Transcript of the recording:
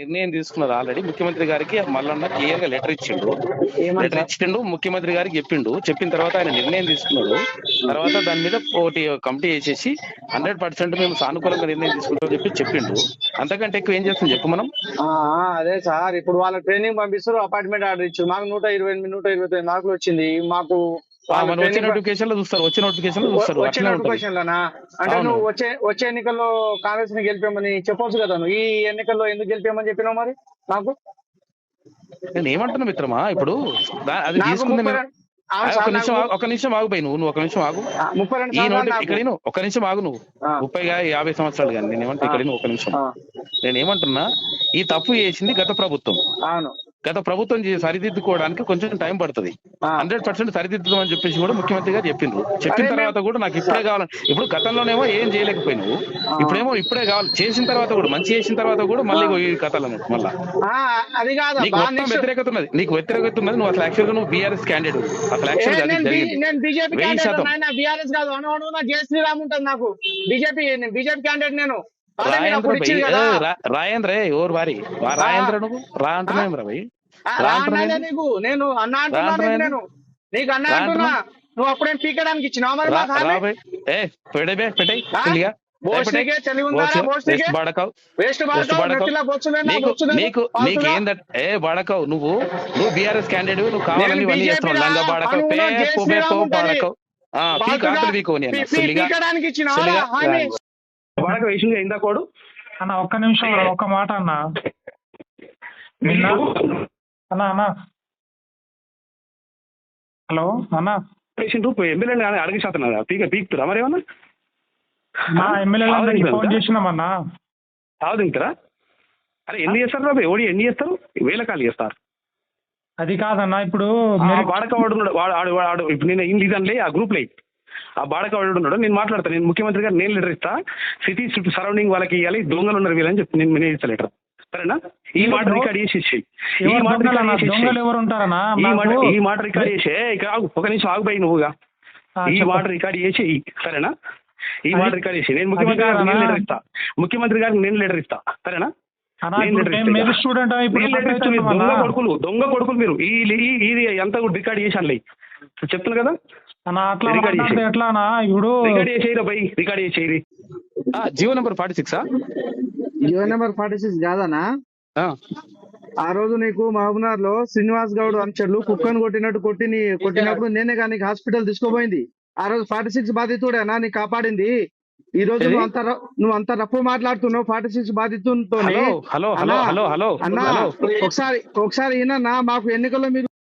నిర్ణయం తీసుకున్నారు ఆల్రెడీ ముఖ్యమంత్రి గారికి మల్లన్న క్లియర్గా లెటర్ ఇచ్చిండు. లెటర్? ఇచ్చిండు ముఖ్యమంత్రి గారికి చెప్పిండు. చెప్పిన తర్వాత ఆయన నిర్ణయం తీసుకున్నాడు. తర్వాత దాని మీద ఒకటి కమిటీ చేసేసి హండ్రెడ్ పర్సెంట్ మేము సానుకూలంగా నిర్ణయం తీసుకుంటామని చెప్పి చెప్పిండు. అంతకంటే ఎక్కువ ఏం చేస్తాం చెప్పు మనం? అదే సార్. ఇప్పుడు వాళ్ళ ట్రైనింగ్ పంపిస్తారు అపార్ట్మెంట్ ఆర్డర్ ఇచ్చారు. మాకు నూట ఇరవై ఎనిమిది నూట ఇరవై తొమ్మిది మార్కులు వచ్చింది. మాకు మన వచ్చే నోటిఫికేషన్లో చూస్తారు వచ్చే నోటిఫికేషన్లో చూస్తారు వచ్చే నోటిఫికేషన్ లోనా? అంటే. నువ్వు వచ్చే వచ్చే ఎన్నికల్లో కాంగ్రెస్ని గెలిపామని చెప్పొచ్చు కదా నువ్వు. ఈ ఎన్నికల్లో ఎందుకు గెలిపామని చెప్పినావు మరి? నాకు? నేను ఏమంటున్నా మిత్రమా ఇప్పుడు అది తీసుకుంది ఒక నిమిషం ఒక నిమిషం ఆగుపోయి నువ్వు నువ్వు ఒక నిమిషం ఆగు. ఈ నోటి. ఇక్కడ ఒక నిమిషం ఆగు నువ్వు. ముప్పై యాభై సంవత్సరాలు కానీ నేను ఏమంటే ఇక్కడ ఒక నిమిషం. నేను ఏమంటున్నా ఈ తప్పు చేసింది గత ప్రభుత్వం. అవును. గత ప్రభుత్వం సరిదిద్దుకోవడానికి కొంచెం టైం పడుతుంది. హండ్రెడ్ పర్సెంట్ సరిదిద్దుదాం అని చెప్పేసి కూడా ముఖ్యమంత్రి గారు చెప్పిండ్రు. చెప్పిన తర్వాత కూడా నాకు ఇప్పుడే కావాలని ఇప్పుడు గతంలోనేమో ఏం చేయలేకపోయినావు. ఇప్పుడేమో ఇప్పుడే కావాలి. చేసిన తర్వాత కూడా మంచి చేసిన తర్వాత కూడా మళ్ళీ ఈ కథలు మళ్ళా. అది కాదు నీకు మొత్తం వ్యతిరేకత ఉన్నది. నీకు వ్యతిరేకత ఉన్నది. నువ్వు అసలు యాక్చువల్గా నువ్వు బీఆర్ఎస్ క్యాండిడేట్ అసలు యాక్చువల్ బీఆర్ఎస్ కాదు. అను అను నా జయ శ్రీరామ్ ఉంటుంది నాకు. బీజేపీ బీజేపీ క్యాండిడేట్ నేను రాయేంద్ర రాయేంద్ర ఎవరు వారి. రాయేంద్ర నువ్వు? రా అంటున్నాం రా నీకు. నేను అన్న అంటున్నా? నేను. నీకు అన్న అంటున్నా? నువ్వు అప్పుడేం పీకడానికి ఇచ్చినావు మరి బోస్టికే బడకావు నువ్వు నువ్వు బీఆర్ఎస్ క్యాండిడేట్ నువ్వు కావాలని నేను ఇవన్నీ చేస్తున్నావు. లంగా బాడకవు. బాడకవు అన్న? బాడక ఒక్క నిమిషం రా, ఒక్క మాట అన్న. నిన్న అన్న అన్న. హలో అన్న. వేసిండు ఎమ్మెల్యే అడిగి శాతం పీక పీకుతురా మరి ఏమన్నా? మా ఆవరించదా? ఫోన్ చేసినామన్నా. తాగుదింటారా అరే ఎన్ని చేస్తారు రా ఓడి ఎన్ని చేస్తారు? వేల కాలు చేస్తారు. అది కాదన్న ఇప్పుడు బాడక వాడు వాడు వాడు ఇప్పుడు నేను ఇన్ ఇదనిలే ఆ గ్రూప్ లే. ఆ బాడక వాడు ఉన్నాడు నేను మాట్లాడతాను నేను ముఖ్యమంత్రి గారు నేను లెటర్ ఇస్తా. సిటీ సరౌండింగ్ వాళ్ళకి ఇవ్వాలి దొంగలు ఉన్నారు వీళ్ళని చెప్పి నేను నేను ఇస్తా లెటర్ సరేనా? ఈ మాట రికార్డ్ చేసి ఇచ్చేయి. ఈ మాట దొంగలు రికార్డ్ ఎవరు ఈ మాట మాకు- ఈ మాట రికార్డ్ చేసే ఇక ఆగు, ఒక నిమిషం ఆగుపోయి నువ్వుగా. ఈ. మాట రికార్డ్ చేసి. సరేనా? ఈ మాట రికార్డ్ చేసి నేను ముఖ్యమంత్రి గారికి నేను. లెటర్ ఇస్తా. ముఖ్యమంత్రి గారికి నేను లెటర్ ఇస్తా. సరేనా? స్టూడెంట్ దొంగ. కొడుకులు దొంగ కొడుకులు మీరు. ఈ ఇది ఎంత కూడా రికార్డ్ చేశాను చెప్తున్నా కదా? అన్న అట్లా రికార్డ్ చేసి. రికార్డ్ చేసేయరా బై రికార్డ్ చేసేది జియో నెంబర్ ఫార్టీ సిక్సా? జియో నెంబర్ ఫార్టీ సిక్స్ కాదనా ఆ రోజు నీకు మహబూబ్నగర్లో శ్రీనివాస్ గౌడ్ అంచర్లు కుక్కను కొట్టినట్టు కొట్టి నీ కొట్టినప్పుడు నేనే కానీ హాస్పిటల్ తీసుకోపోయింది. ఆ రోజు ఫార్టీ సిక్స్ బాధితుడేనా నీ కాపాడింది. ఈ రోజు? నువ్వు అంత నువ్వు అంత రప్పు మాట్లాడుతున్నావు forty six బాధితులతో hello hello hello hello hello అన్నా హలో. ఒకసారి ఒకసారి ఈయన మాకు ఎన్నికల్లో మీరు